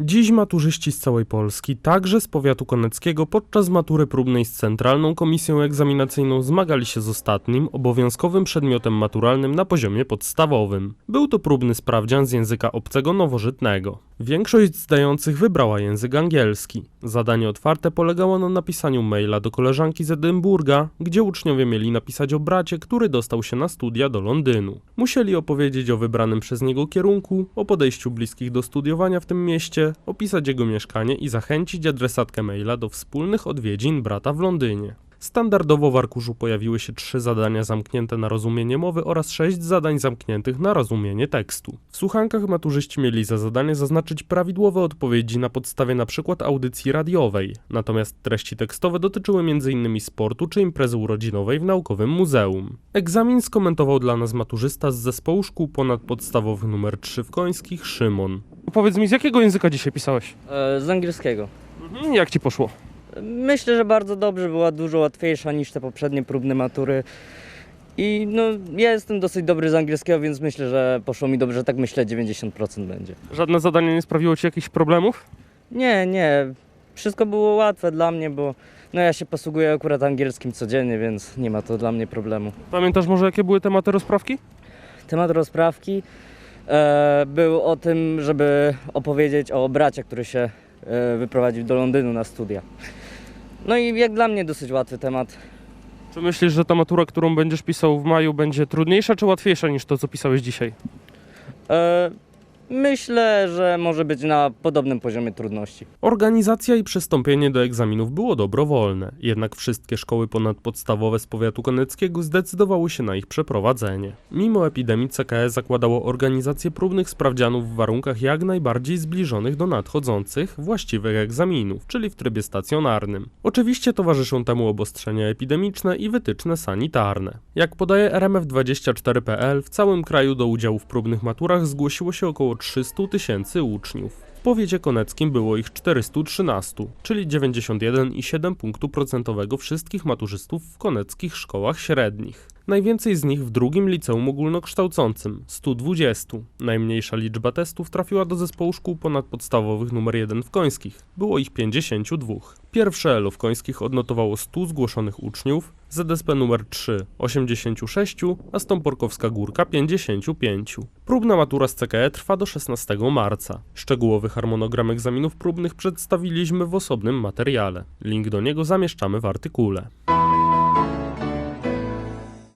Dziś maturzyści z całej Polski, także z powiatu koneckiego, podczas matury próbnej z Centralną Komisją Egzaminacyjną zmagali się z ostatnim, obowiązkowym przedmiotem maturalnym na poziomie podstawowym. Był to próbny sprawdzian z języka obcego nowożytnego. Większość zdających wybrała język angielski. Zadanie otwarte polegało na napisaniu maila do koleżanki z Edynburga, gdzie uczniowie mieli napisać o bracie, który dostał się na studia do Londynu. Musieli opowiedzieć o wybranym przez niego kierunku, o podejściu bliskich do studiowania w tym mieście, opisać jego mieszkanie i zachęcić adresatkę maila do wspólnych odwiedzin brata w Londynie. Standardowo w arkuszu pojawiły się trzy zadania zamknięte na rozumienie mowy oraz sześć zadań zamkniętych na rozumienie tekstu. W słuchankach maturzyści mieli za zadanie zaznaczyć prawidłowe odpowiedzi na podstawie np. audycji radiowej, natomiast treści tekstowe dotyczyły m.in. sportu czy imprezy urodzinowej w naukowym muzeum. Egzamin skomentował dla nas maturzysta z zespołu szkół ponadpodstawowych nr 3 w Końskich, Szymon. Powiedz mi, z jakiego języka dzisiaj pisałeś? E, Z angielskiego. Jak ci poszło? Myślę, że bardzo dobrze, była dużo łatwiejsza niż te poprzednie próbne matury. I no, ja jestem dosyć dobry z angielskiego, więc myślę, że poszło mi dobrze, tak myślę 90% będzie. Żadne zadanie nie sprawiło ci jakichś problemów? Nie, nie, wszystko było łatwe dla mnie, bo no, ja się posługuję akurat angielskim codziennie, więc nie ma to dla mnie problemu. Pamiętasz może jakie były tematy rozprawki? Temat rozprawki e, był o tym, żeby opowiedzieć o bracie, który się e, wyprowadził do Londynu na studia. No i jak dla mnie dosyć łatwy temat. Czy myślisz, że ta matura, którą będziesz pisał w maju, będzie trudniejsza czy łatwiejsza niż to, co pisałeś dzisiaj? E, myślę, że może być na podobnym poziomie trudności. Organizacja i przystąpienie do egzaminów było dobrowolne, jednak wszystkie szkoły ponadpodstawowe z powiatu koneckiego zdecydowały się na ich przeprowadzenie. Mimo epidemii CKE zakładało organizację próbnych sprawdzianów w warunkach jak najbardziej zbliżonych do nadchodzących, właściwych egzaminów, czyli w trybie stacjonarnym. Oczywiście towarzyszą temu obostrzenia epidemiczne i wytyczne sanitarne. Jak podaje RMF24.pl, w całym kraju do udziału w próbnych maturach zgłosiło się około 300 tysięcy uczniów. W powiecie koneckim było ich 413, czyli 91,7 punktu procentowego wszystkich maturzystów w koneckich szkołach średnich. Najwięcej z nich w drugim liceum ogólnokształcącym 120. Najmniejsza liczba testów trafiła do zespołu szkół ponadpodstawowych nr 1 w Końskich. Było ich 52. Pierwsze ELO w Końskich odnotowało 100 zgłoszonych uczniów, ZSP nr 3 86, a Stąporkowska Górka 55. Próbna matura z CKE trwa do 16 marca. Szczegółowy harmonogram egzaminów próbnych przedstawiliśmy w osobnym materiale. Link do niego zamieszczamy w artykule.